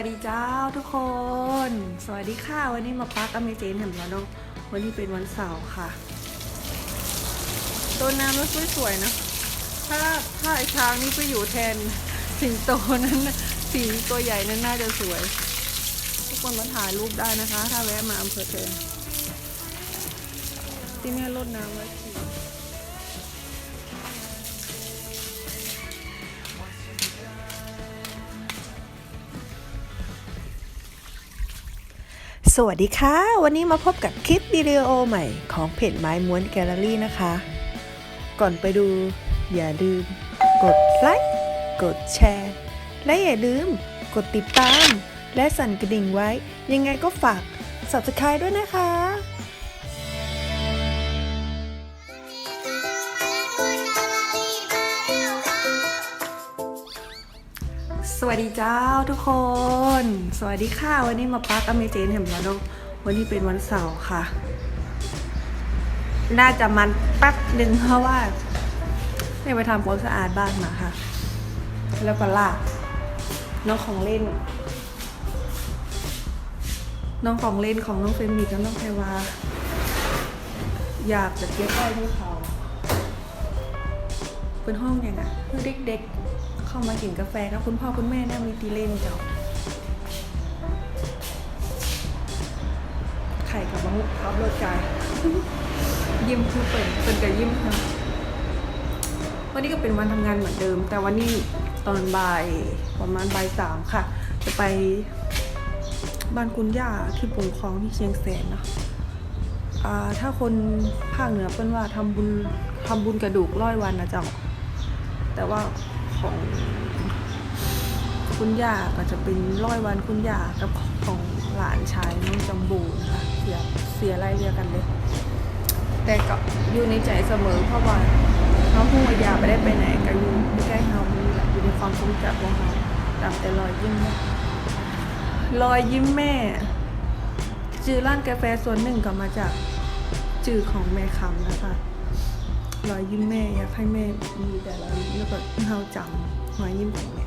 วัสดีเจ้าทุกคน สวัสดีค่ะวันนี้มาปักอเมเจนเห็นแล้วเนาะวันนี้เป็นวันเสาร์ค่ะต้นน้ำแล้วสวยๆนะถ้าถ้าไอ้ช้างนี่ไปอยู่แทนสิงโตนั้นสีตัวใหญ่นั้นน่าจะสวย ทุกคนมาถ่ายรูปได้นะคะ ถ้าแวะมาอำเภอเทิงที่นี่รดน้ำไว้ สวัสดีค่ะ วันนี้มาพบกับคลิปวิดีโอใหม่ของเพจไม้ม้วนแกลเลอรี่นะคะ ก่อนไปดูอย่าลืม กดไลค์กดแชร์ และอย่าลืม กดติดตาม และสั่นกระดิ่งไว้ ยังไงก็ฝาก subscribe ด้วยนะคะ วัสดีเจ้าทุกคน สวัสดีค่ะ วันนี้มาปักอเมเจนเห็นแล้วเนาะวันนี้เป็นวันเสาร์ค่ะ น่าจะมันแป๊บหนึ่งเพราะว่าไม่ไปทำความสะอาดบ้านมาค่ะ แล้วก็ลากน้องของเล่น น้องของเล่นของน้องเฟมมีกับน้องแพรวา อยากจะเก็บไว้ให้เขา เป็นห้องย่างอะเพื่อเด็กๆ เข้ามากินกาแฟกับคุณพ่อคุณแม่นี่ยมีตีเล่นเจ้าไข่กับมะมุกครับรถกายยิ้มคือเปิดเป็นกับยิ้มค่ะวันนี้ก็เป็นวันทำงานเหมือนเดิม แต่วันนี้ตอนบ่ายประมาณบ่ายสามค่ะ จะไปบ้านคุณย่าที่ปงคลองที่เชียงแสนเนาะถ้าคนภาคเหนือเป็นว่าทำบุญทำบุญกระดูกร้อยวันนะเจ้าแต่ว่า ของคุณย่าก็จะเป็นร้อยวันคุณย่ากับของหลานชายน้องจำบูนะคะเสียเสียไล่เรียกกันเลย แต่ก็อยู่ในใจเสมอเพราะว่าเขาพูดว่ายาไม่ได้ไปไหนก็อยู่ใกล้เขานี่แหละอยู่ในความทรงจำของเขาตามแต่รอยยิ้มแม่รอยยิ้มแม่ จือร้านกาแฟส่วนหนึ่งก็มาจากจือของแม่คำนะคะ รอยยิ้มแม่อยากให้แม่มีแต่รอยยิ้มแล้วก็เราจำรอยยิ้มของแม่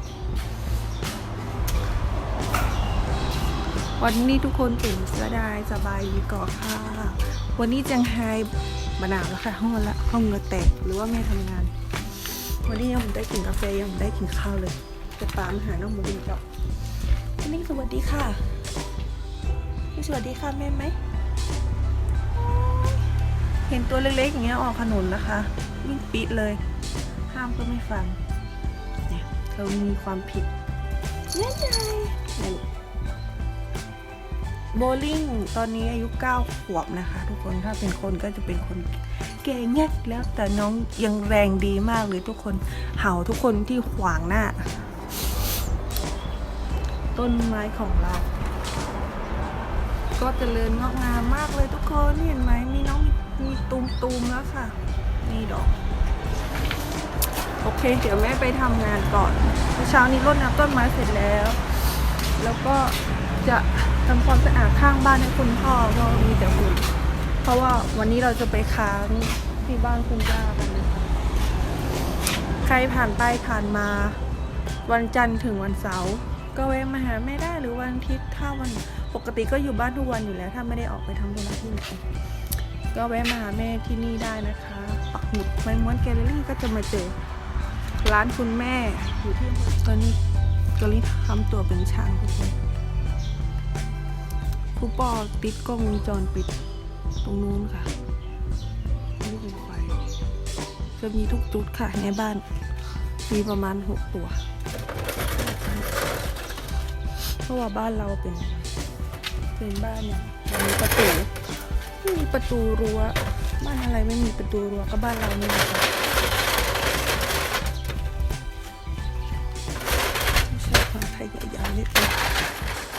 วันนี้ทุกคนตื่นสบายสบายดีก่อค่ะ วันนี้จังไฮบหนาวแล้วค่ะห้องละห้องเงือแตกหรือว่าแม่ทำงาน วันนี้ยังไม่ได้กินกาแฟยังไม่ได้กินข้าวเลยจะตามหาน้องหมูบินกับวันนี้สวัสดีค่ะนี่สวัสดีค่ะแม่ไหม เห็นตัวเล็กๆอย่างเงี้ยออกถนนนะคะวิ่งปิดเลย ห้ามก็ไม่ฟังเนี่ยเขามีความผิดแน่ใจโบลิ่งตอนนี้อายุ 9 ขวบนะคะ ทุกคนถ้าเป็นคนก็จะเป็นคนแก่แงกแล้วแต่น้องยังแรงดีมากเลยทุกคนเห่าทุกคนที่ขวางหน้า ต้นไม้ของเรา ก็จเจริญงอกงามมากเลยทุกคนเห็นไหมมีน้องมี มีตูมตูมๆแล้วค่ะ นี่ดอก โอเค เดี๋ยวแม่ไปทำงานก่อนเช้านี้รดน้ำต้นไม้เสร็จแล้ว แล้วก็จะทำความสะอาดข้างบ้านให้คุณพ่อเพราะมีแต่ฝุ่นเพราะว่าวันนี้เราจะไปค้างที่บ้านคุณย่ากันนะคะใครผ่านไปผ่านมา วันจันทร์ถึงวันเสาร์ก็แวะมาหาแม่ได้หรือวันอาทิตย์ถ้าวันปกติก็อยู่บ้านทุกวันอยู่แล้ว ถ้าไม่ได้ออกไปทำธุระที่ไหน ก็แวะมาหาแม่ที่นี่ได้นะคะปักหมุดไม้ม้วนแกลเลอรี่ก็จะมาเจอร้านคุณแม่อยู่ที่ตอนนี้กลิทำตัวเป็นช่างทุกคนครูปอติดกล้องวงจรปิดตรงนู้นค่ะนี่เป็นไฟจะมีทุกจุดค่ะในบ้านมีประมาณหกตัว เพราะว่าบ้านเราเป็น เป็นบ้านเนี่ยมีประตู ไม่มีประตูรั้ว บ้านอะไรไม่มีประตูรั้วก็บ้านเรานี่แหละค่ะไม่ใช่ความพยายามนิดนึง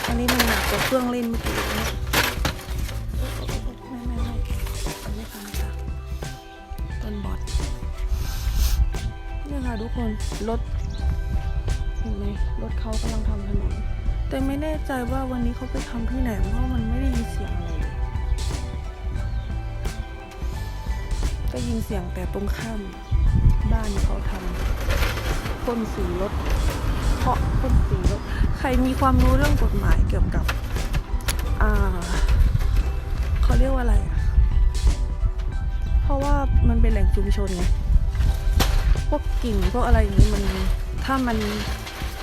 อันนี้มันหนักกว่าเครื่องเล่นเมื่อกี้นะไม่ไม่ไม่ไม่ฟังค่ะต้นบอดเนี่ยค่ะทุกคนรถเห็นไหมรถเขากำลังทำถนน แต่ไม่แน่ใจว่าวันนี้เขาไปทำที่ไหนเพราะมันไม่ได้ยินเสียงอะไร ก็ยินเสียงแต่ตรงข้ามบ้านเขาทำพ่นสีรถเคาะพ่นสีรถใครมีความรู้เรื่องกฎหมายเกี่ยวกับอ่าเขาเรียกว่าอะไร เพราะว่ามันเป็นแหล่งชุมชนไงพวกกิ่งพวกอะไรอย่างนี้มันถ้ามัน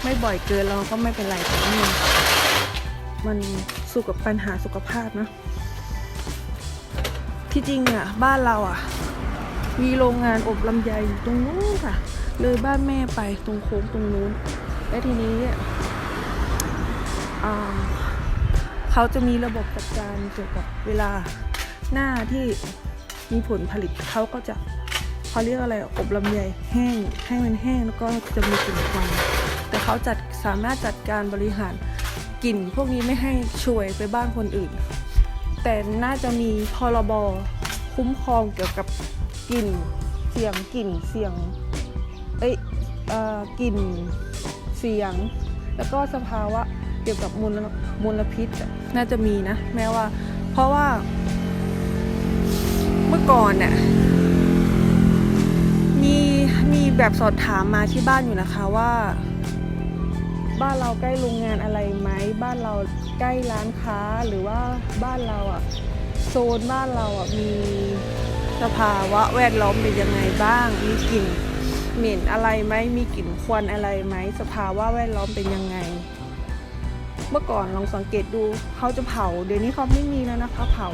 ไม่บ่อยเกินเราก็ไม่เป็นไรแต่ว่มันมันสุขปัญหาสุขภาพนะที่จริงอะ บ้านเราอะ มีโรงงานอบลำไยอยู่ตรงนู้นค่ะ เลยบ้านแม่ไปตรงโค้งตรงนู้น และทีนี้เขาจะมีระบบจัดการเกี่ยวกับเวลาหน้าที่มีผลผลิตเขาก็จะเขาเรียกอะไรอบลำไยแห้งให้มันแห้งแล้วก็จะมีกลิ่นควันแต่เขาจัดสามารถจัดการบริหารกลิ่นพวกนี้ไม่ให้ช่วยไปบ้านคนอื่น แต่น่าจะมีพรบคุ้มครองเกี่ยวกับ กลิ่นเสียงกลิ่นเสียงเอ้ยเอ่อกลิ่นเสียง แล้วก็สภาวะเกี่ยวกับมลมลพิษน่าจะมีนะ แม้ว่า เพราะว่า เมื่อก่อนเนี่ยมีมีแบบสอบถามมาที่บ้านอยู่นะคะว่า บ้านเราใกล้โรงงานอะไรไหมบ้านเราใกล้ร้านค้าหรือว่าบ้านเราอะโซนบ้านเราอะมี สภาวะแวดล้อมเป็นยังไงบ้าง มีกลิ่นเหม็นอะไรไหมมีกลิ่นควันอะไรไหมสภาวะแวดล้อมเป็นยังไง เมื่อก่อนลองสังเกตดูเขาจะเผา เดี๋ยวนี้เขาไม่มีแล้วนะคะเผา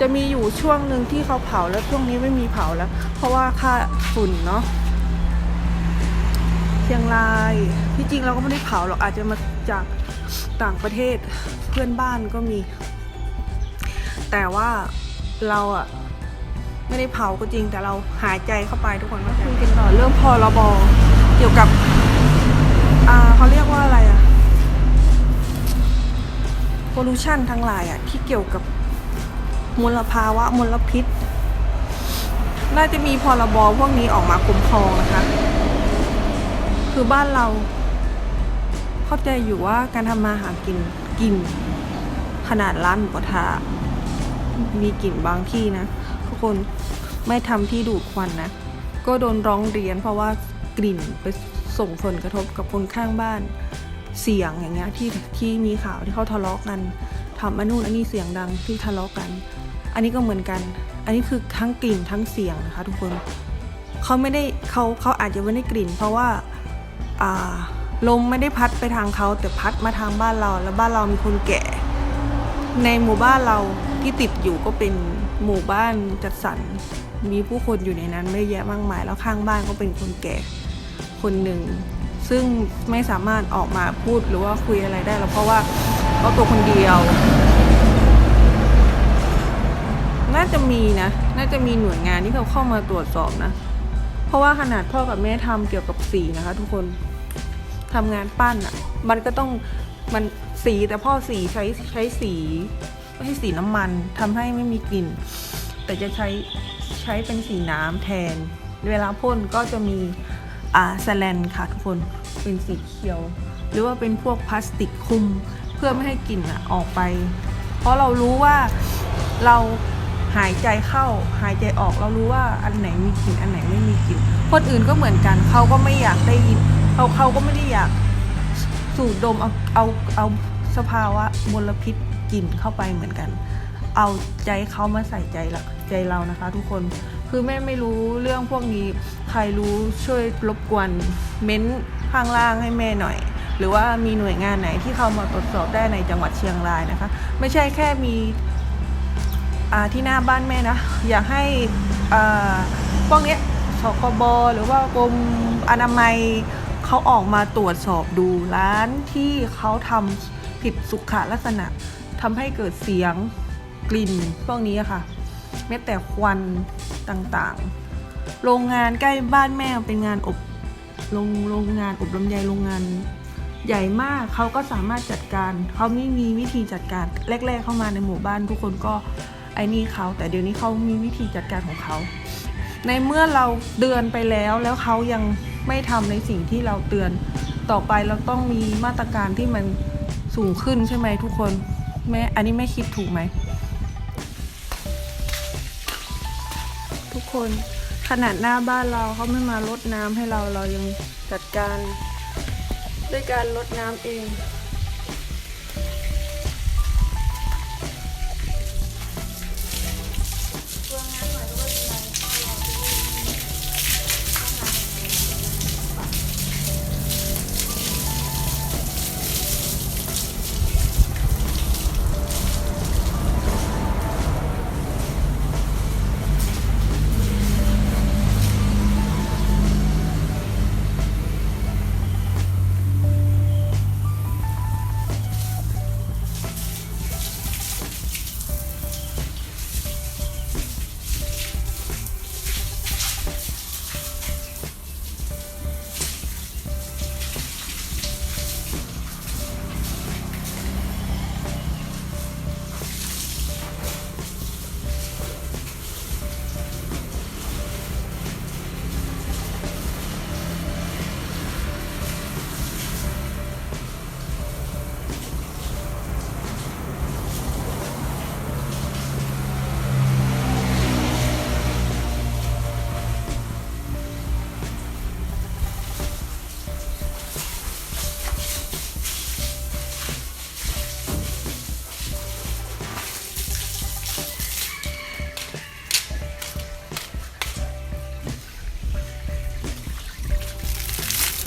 จะมีอยู่ช่วงหนึ่งที่เขาเผาแล้วช่วงนี้ไม่มีเผาแล้ว เพราะว่าค่าฝุ่นเนาะเชียงรายที่จริงเราก็ไม่ได้เผาหรอกอาจจะมาจากต่างประเทศเพื่อนบ้านก็มี แต่ว่าเราอะ ไม่ได้เผาก็จริงแต่เราหายใจเข้าไปทุกคนก็คุยกันต่อเรื่องพรบเกี่ยวกับ อ่าเขาเรียกว่าอะไรอะ pollution ทั้งหลายอะที่เกี่ยวกับมลภาวะมลพิษ น่าจะมีพรบพวกนี้ออกมาคุ้มครองนะคะ คือบ้านเรา เข้าใจอยู่ว่าการทำมาหากินกิน ขนาดร้านหมูกระทะมีกลิ่นบางที่นะ คนไม่ทำที่ดูดควันนะ ก็โดนร้องเรียนเพราะว่ากลิ่นไปส่งผลกระทบกับคนข้างบ้าน เสียงอย่างเงี้ยที่ที่มีข่าวที่เขาทะเลาะกันทำอันนู่นอันนี้เสียงดังที่ทะเลาะกัน อันนี้ก็เหมือนกัน อันนี้คือทั้งกลิ่นทั้งเสียงนะคะ ทุกคนเขาไม่ได้เขาเขาอาจจะไม่ได้กลิ่น เพราะว่าอ่าลมไม่ได้พัดไปทางเขาแต่พัดมาทางบ้านเรา แล้วบ้านเรามีคนแก่ ในหมู่บ้านเราที่ติดอยู่ก็เป็น หมู่บ้านจัดสรรมีผู้คนอยู่ในนั้นไม่แยะมากมาย แล้วข้างบ้านก็เป็นคนแก่คนหนึ่ง ซึ่งไม่สามารถออกมาพูดหรือว่าคุยอะไรได้แล้วเพราะว่าเขาตัวคนเดียว น่าจะมีนะ น่าจะมีหน่วยงานที่เขาเข้ามาตรวจสอบนะ เพราะว่าขนาดพ่อกับแม่ทำเกี่ยวกับสีนะคะ ทุกคนทำงานปั้นอะ่ะ มันก็ต้องมันสีแต่พ่อสีใช้ใช้สี ใช่สีน้ำมันทำให้ไม่มีกลิ่น แต่จะใช้ใช้เป็นสีน้ำแทน เวลาพ่นก็จะมีอ่าสแลนค่ะทุกคนเป็นสีเขียว หรือว่าเป็นพวกพลาสติกคุมเพื่อไม่ให้กลิ่นอะออกไป เพราะเรารู้ว่าเราหายใจเข้าหายใจออกเรารู้ว่าอันไหนมีกลิ่นอันไหนไม่มีกลิ่นคนอื่นก็เหมือนกันเขาก็ไม่อยากได้ยินเขาเขาก็ไม่ได้อยากสูดดมเอาเอาเอาสภาวะมลพิษ กลิ่นเข้าไปเหมือนกัน เอาใจเขามาใส่ใจละใจเรานะคะ ทุกคนคือแม่ไม่รู้เรื่องพวกนี้ใครรู้ช่วยรบกวนเม้นต์ข้างล่างให้แม่หน่อย หรือว่ามีหน่วยงานไหนที่เข้ามาตรวจสอบได้ในจังหวัดเชียงรายนะคะ ไม่ใช่แค่มีที่หน้าบ้านแม่นะ อยากให้พวกนี้สกบหรือว่ากรมอนามัยเขาออกมาตรวจสอบดูร้านที่เขาทำผิดสุขลักษณะ ทำให้เกิดเสียงกลิ่นพวกนี้ค่ะแม้แต่ควันต่างๆ โรงงานใกล้บ้านแม่เป็นงานอบโรงโรงงานอบลำไยโรงงานใหญ่มากเขาก็สามารถจัดการเขาไม่มีวิธีจัดการแรก ๆ เข้ามาในหมู่บ้าน ทุกคนก็ไอ้นี่เขาแต่เดี๋ยวนี้เขามีวิธีจัดการของเขา ในเมื่อเราเตือนไปแล้วแล้วเขายังไม่ทำในสิ่งที่เราเตือนต่อไปเราต้องมีมาตรการที่มันสูงขึ้นใช่ไหมทุกคน แม่อันนี้แม่คิดถูกไหม ทุกคนขนาดหน้าบ้านเราเขาไม่มารดน้ำให้เราเรายังจัดการ ด้วยการลดน้ำเอง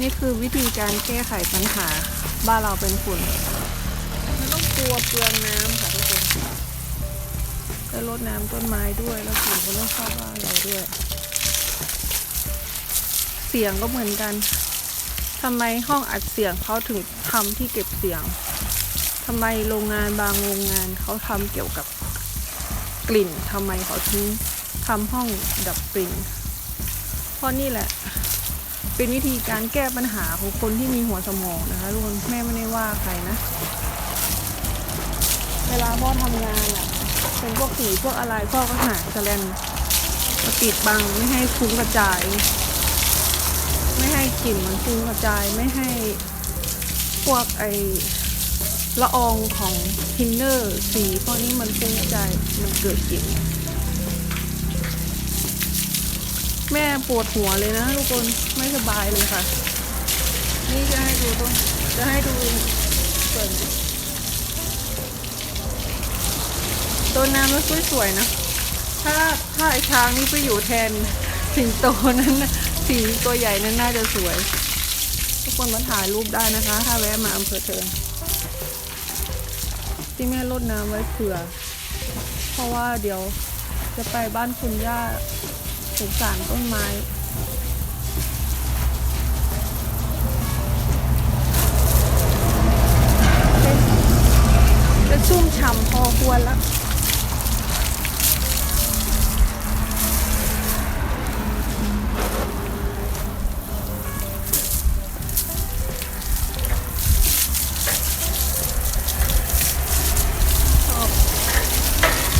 นี่คือวิธีการแก้ไขปัญหาบ้านเราเป็นฝุ่นไม่ต้องกลัวเปลืองน้ำค่ะทุกคนจะลดน้ำต้นไม้ด้วยแล้วฝุ่นก็ไม่เข้าบ้านเราด้วย เสียงก็เหมือนกันทำไมห้องอัดเสียงเขาถึงทำที่เก็บเสียงทำไมโรงงานบางโรงงานเขาทำเกี่ยวกับกลิ่นทำไมเขาถึงทำห้องดับกลิ่นเพราะนี่แหละ เป็นวิธีการแก้ปัญหาของคนที่มีหัวสมองนะคะทุกคนแม่ไม่ได้ว่าใครนะ เวลาพ่อทำงานอะเป็นพวกสีพวกอะไรพ่อก็หาแสลนมาปิดบังไม่ให้ฟุ้งกระจาย ไม่ให้กลิ่นมันฟุ้งกระจายไม่ให้พวกไอละอองของทินเนอร์สีพวกนี้มันฟุ้งกระจายมันเกิดกลิ่น แม่ปวดหัวเลยนะทุกคนไม่สบายเลยค่ะ นี่จะให้ดูต้นจะให้ดูส่วนต้นน้ำแล้วสวยๆนะ ถ้าถ้าไอ้ช้างนี่ไปอยู่แทนสิงโตนั้นน่ะสีตัวใหญ่นั้นน่าจะสวย ทุกคนมาถ่ายรูปได้นะคะ ถ้าแวะมาอำเภอเทิงที่แม่รดน้ำไว้เผื่อ เพราะว่าเดี๋ยวจะไปบ้านคุณย่า งสารต้นไม้จะชุ่มฉ่ำพอควรแล้วชอบ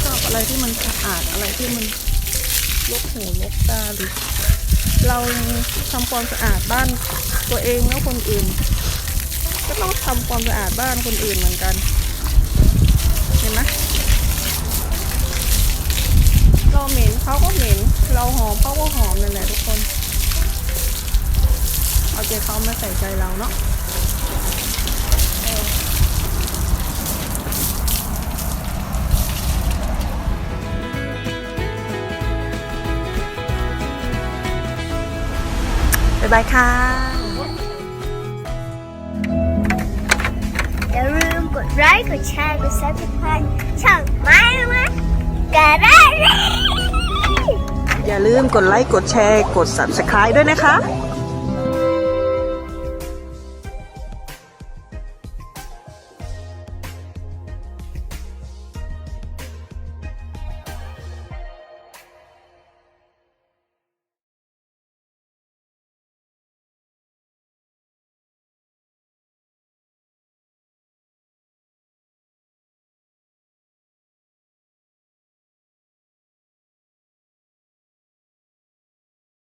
ชอบอะไรที่มันสะอาดอะไรที่มัน ลกหูลกตาหรือ เรายังทำความสะอาดบ้านตัวเองแล้วคนอื่น ก็ต้องทำความสะอาดบ้านคนอื่นเหมือนกัน เห็นไหมเราเหม็นเขาก็เหม็น เราหอมเขาก็หอมนั่นแหละทุกคน เอาใจเขามาใส่ใจเราเนาะ บ๊ายบายค่ะ อย่าลืมกดไลค์กดแชร์กด subscribe ช่องไม้มากันได้เลยอย่าลืมกดไลค์กดแชร์กด subscribe ด้วยนะคะ